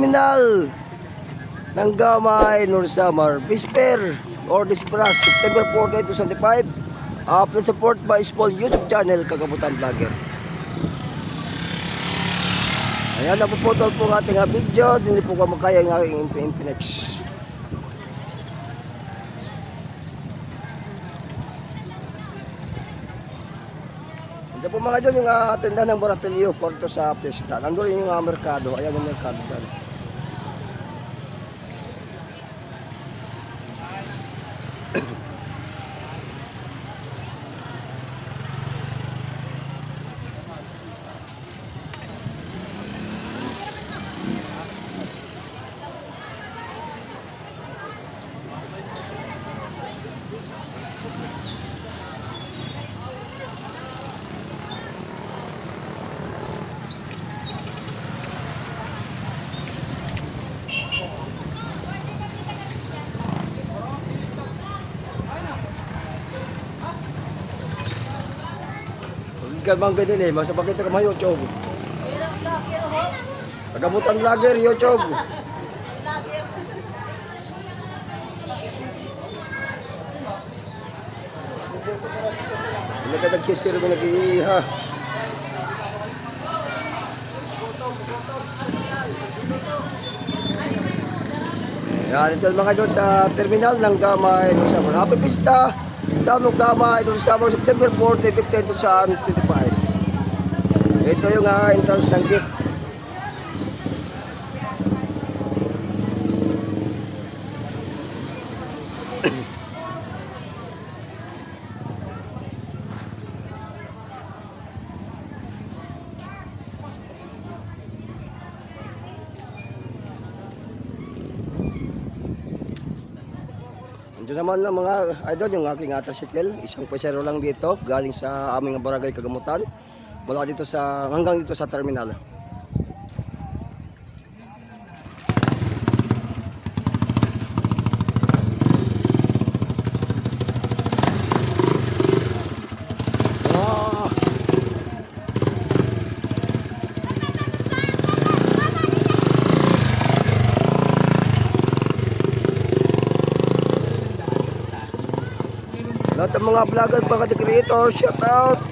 terminal ng Gamay, Norsamar, Bisper or Disperas, September 4, 2025. Upload support by small YouTube channel, Kagamutan Vlogger. Ayan, napuputol po ang ating video. Hindi po ko makaya ang aking Infinix. Diyan po mga idol, yung uh, tindahan ng Boratilio, Porto sa Pista. Nandun yung uh, merkado. Ayan yung merkado dyan. Huwag bang ganyan eh. Masa pakita ka mga YouTube. Pagamutan vlogger, YouTube. Hindi ka nagsisir mo nag-iiha. Yan, ito mga doon sa terminal ng Gamay sa Happy Pista. Damog Gamay doon sa September 4, 15 doon sa 25. Ito yung uh, entrance ng gate. Naman lang mga idol, yung aking tricycle. Isang pesero lang dito, galing sa aming barangay Kagamutan. Mula dito sa, hanggang dito sa terminal. Lahat ng mga vlogger, mga creator, shout out.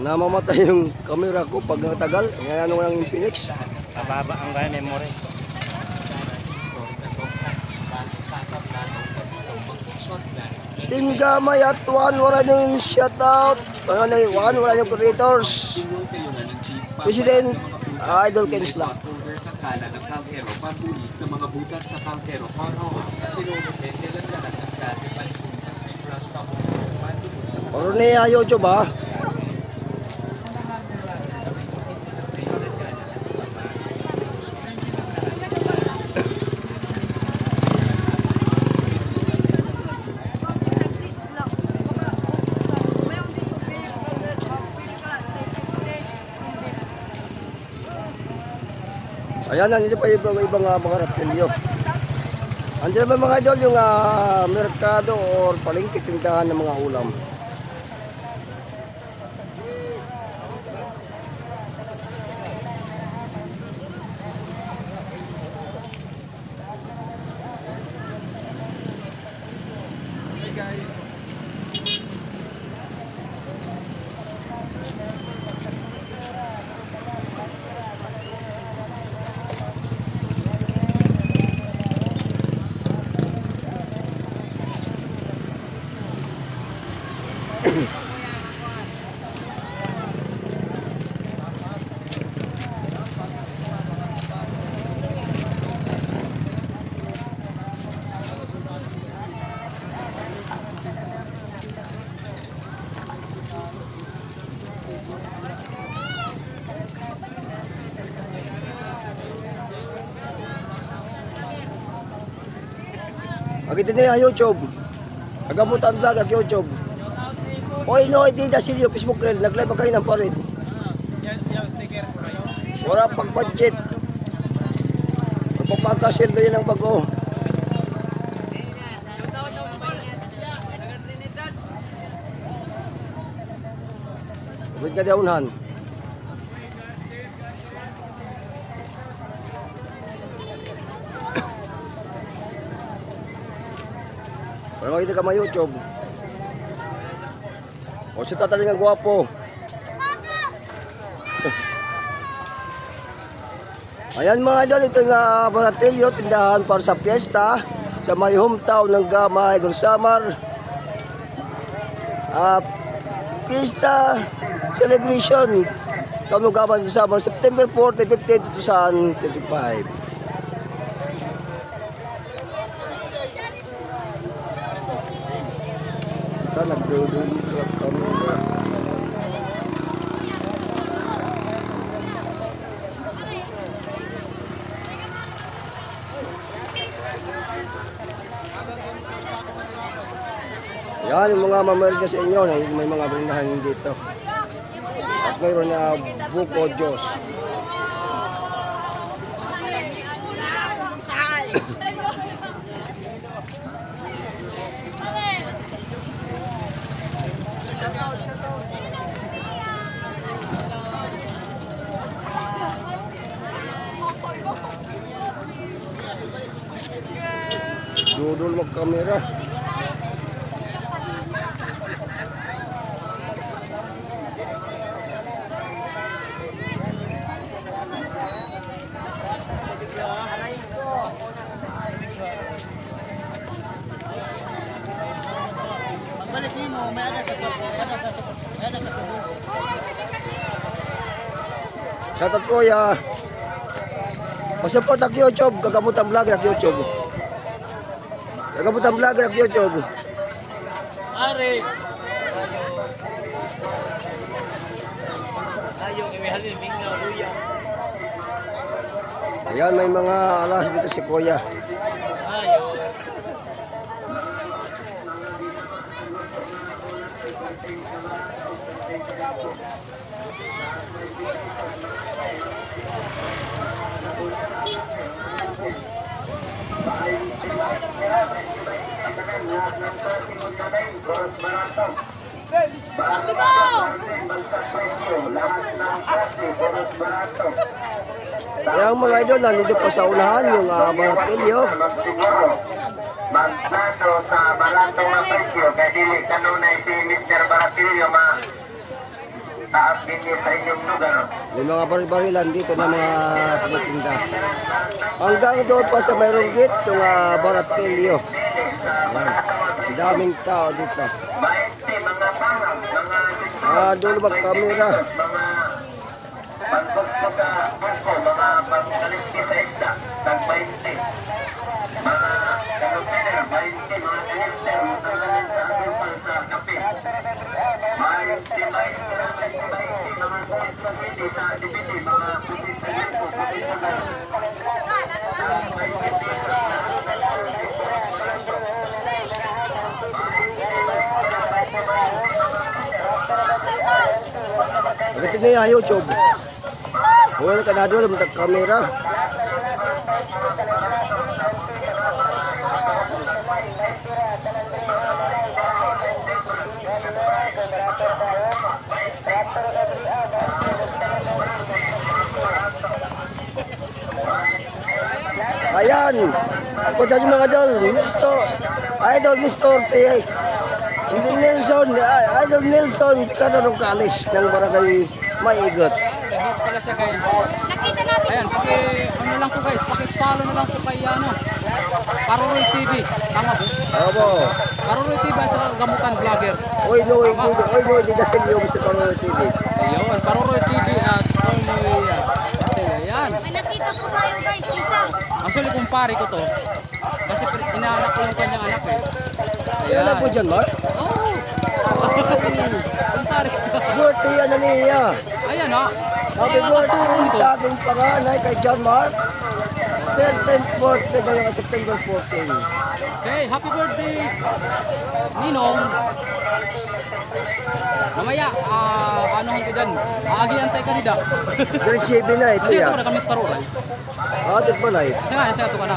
Namamatay yung camera ko pag natagal. Ngayon ano lang yung Phoenix. Mababa ang kaya memory. Team Gamay at Juan, wala na yung shout out. Wala na yung Juan, wala yung creators. President Idol Ken Kanan ng kalkero, pambuli sa mga butas sa kalkero, horhon, kasi depende lang lahat ng klase pansuri sa flush sa home, pambuli sa Puro niya YouTube ha. Ayan, nandito pa yung ibang, uh, mga reptilyo. Andiyan naman mga idol yung ah, merkado or palengke tindahan ng mga ulam. Agad din yung YouTube. Agamutan vlog ang YouTube. Oy, no, hindi na sila Facebook rin. Nag-live kayo ng parin. Wala pang budget. Magpapagkasildo yan ang bago. kadaunan. Para Makita ka may YouTube. O si tatali nga gwapo. Ayan mga idol, ito nga Baratelio, tindahan para sa piyesta sa may hometown ng Gama, Idol Samar. Ah, uh, pista celebration sa Lugaman Samar, September 4, 15, 2025. bata, nag-building truck kami. Eh. Yan, yung mga mamerga sa inyo, eh, may mga brindahan dito. At mayroon na buko Diyos. Dudol mag-camera. Sa Tatkoya. Pasaport ang YouTube, kagamot ang vlog ng YouTube. Kagamot ang vlog ng YouTube. Are! Ayo, imihalin, mingaw, luya. Ayan, may mga alas dito si Kuya. Ayo. Kaya ang mga idol, nandito pa sa unahan yung uh, Martilyo. Magplano sa barato nga presyo kaya dili kanunay si Mr. Baratilio ma taas din sa inyong lugar. May mga baril-barilan dito na mga tinitinda. Hanggang doon pa sa mayroong gate, yung uh, Martilyo. Ayan. Ang daming tao dito. Maesti mga pangang, mga Ah, doon mag-camera. mga pagbusto ka buko, mga pangkaliski sa isda, tag 20. Mga kanupiner, 20, mga kanipter, matanggalin sa ating sa kape. 20, 20, 20, mga kulit sa hindi sa DVD, mga kulit sa lipo, kulit sa lipo. Pagdating na yung YouTube. Wala ka na doon, mag-camera. Ayan. Punta yung mga idol. Mr. Idol Mr. T. Hindi Nelson. ah, Idol Nelson. Picado ng kalis ng barangay Maigot. Nag-hit pala siya guys. Nakita natin Ayan, paki ano lang po guys, paki-follow na lang po kay ano. Paroy TV. Tama po. Opo. Paroy TV saka gamutan vlogger. Oy, no, hindi, oy, no, hindi na sa iyo sa Panonood TV. Ayun, Paroy TV at Paroy Ayan. May nakita po tayo guys, isa. Actually, kumpare ko to. Kasi inaanak ko yung kanyang anak eh. Wala po dyan, Mark. Oh! kumpare ko. Birthday na niya. Ayan ha. Happy birthday sa ating panganay kay John Mark. 10th birthday ngayon September 14. Okay, happy birthday, Ninong. Mamaya, ah, ano ko dyan? Aagi antay ka nida. Grade 7 na ito Kasi ito ya. ko na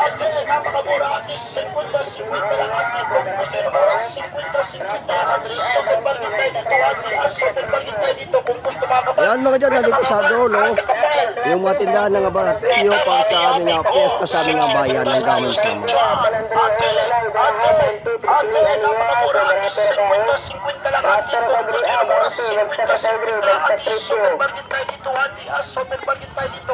siya ito ka na. Wala pa kaya na. Katuon mo? Ito kami, ito kami. O, ni na. Umang ko ng video. Ayan mga dyan, nandito sa dulo. Yung mga tindahan ng Abaratilyo para sa aming uh, piyesta sa aming uh, bayan ng Gamon Sama. Dito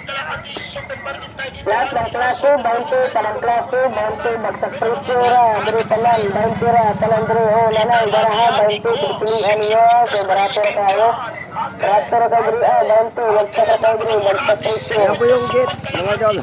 Lahat ng klase, 20, talang klase, 20, bagsak presura, diri talan, 20 ra, talang diri ho, nanay, garaha, 20, pipilihan niyo, kay barato ra kayo. Barato ra kayo diri, ah, 20, bagsak ra kayo diri, bagsak presura. Ayan po yung gate, mga idol.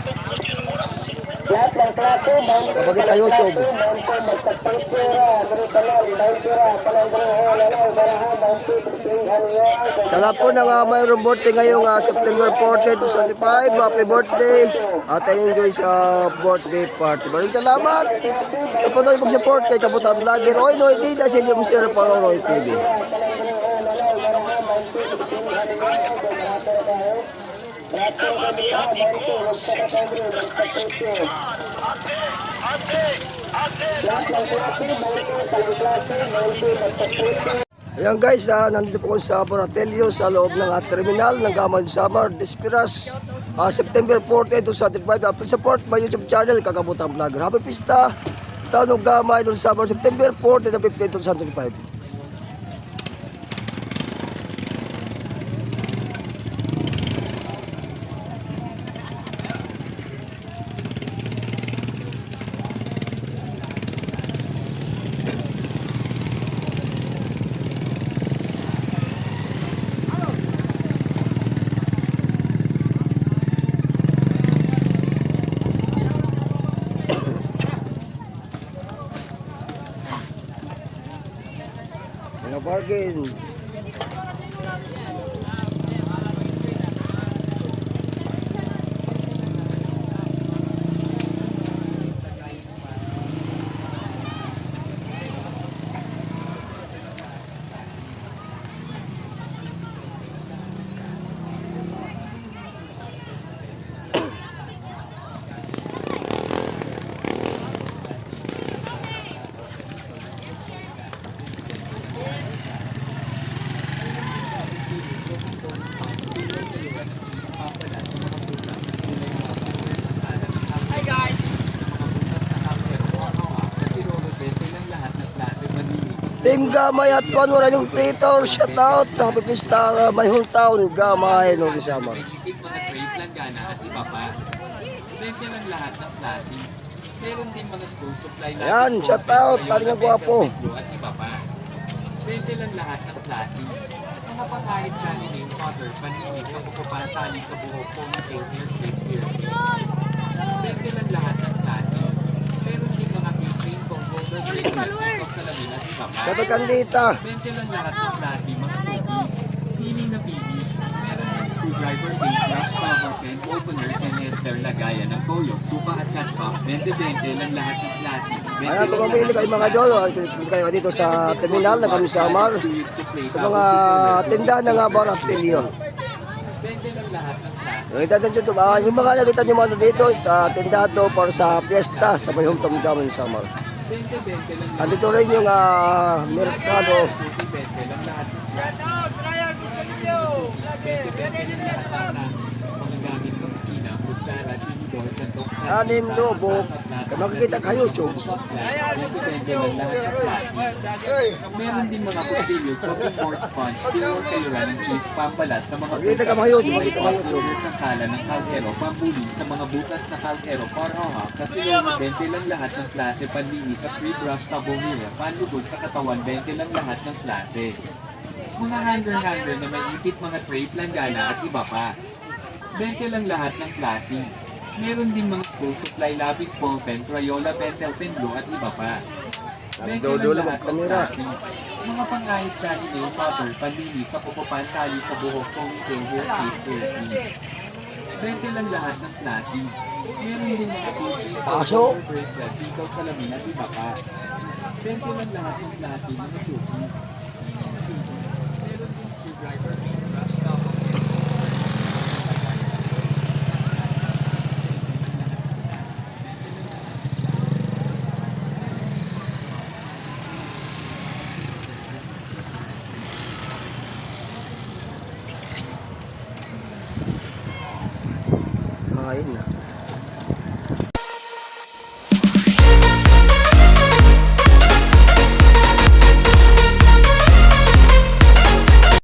Lahat ng klase, 20, Kapag kita YouTube. 20, bagsak presura, diri talan, 20 ra, talang diri ho, nanay, garaha, 20, pipilihan niyo, kay Sa lahat po ng uh, mayroong birthday ngayong uh, September 14, 2025, happy birthday at enjoy sa birthday party. Maraming salamat sa patuloy mag-support kay Kaputan Vlogger. Oy, no, hindi na sa inyo Mr. Paroroy TV. Ayan guys, ah, nandito po sa Boratelio sa loob ng ah, terminal ng Gamal Samar, Despiras, ah, September 14 to 35. Uh, please support my YouTube channel, Kakabutan Vlogger. Happy Pista, Town of Gamay, Don Samar, September 14 to 15 to 25. Mga bargain. Hi guys! Sa mga butas na kalkero, ano kasi rolo 20 lang lahat ng klase manlinis. Team Gamay at Conwar yung creator. Shout out. Happy Pista, uh, my hometown, Gamay, Don Samar. Itig mga trade langgana at iba pa. 20 lang lahat ng klase. Meron din mga stove supply na store, shout out, yung gwapo. At iba pa. 20 lang lahat ng klase. Mga pangkahit siya ni name father, panini sa kukupan, sa buhok, ponytail, hair straight, beard. 20 lang lahat ng klase. Meron din mga keychain, combo, bracelet, necklace, salamin at iba pa. Shout out Candita. 20 lang lahat ng klase, mga suki. Pili na pili. Meron ng screwdriver, paintbrush, cover pen, opener, canester, lagayan ng toyo, suka at catsup. 20-20 lang lahat ng klase. 20 Ayan, kung mamili kayo mga ah, pinili kayo dito sa terminal ng Gamay Samar. Sa mga tindahan ng uh, Boratelio. 20 lang lahat ng. Nakita natin dito, ah, yung mga nakita nyo mga dito, uh, tindahan to para sa fiesta sa may hometown ng Gamay Samar. 20-20 lang lahat. Andito rin yung uh, merkado. Suki, 20 lang lahat ng klase. 20-20 lang lahat ng klase. Mga gamit sa kusina, kutsara, tinidor, sandok, Anim lobo. Makikita ka YouTube. 20-20 lang lahat ng klase. Meron din mga kutsilyo, chopping board sponge, steel tailor ng cheese, pampalat sa mga Makikita ka mga YouTube, makikita ka mga. Sugar sa kala ng kalkero, pambuling sa mga butas na kalkero, parhoha, kasi luma, 20 lang lahat ng klase, panlinis sa free brush sa bumira, panlugod sa katawan, 20 lang lahat ng klase. Mga hanger-hanger na may ipit mga tray, planggana at iba pa. 20 lang lahat ng klase. Meron din mga school supply labis, pen, Crayola, pentel pen, glue at iba pa. Ang 20 lang dulo lahat ng klase. Mga pangahit siya nail cover, panlinis sa pupupan, tali sa buhok, ponytail, hair clip, hair clip. 20 lang lahat ng klase. Meron din mga Gucci, Aso. Bracelet, detail, salamin at iba pa. 20 lang lahat ng klase ng suki.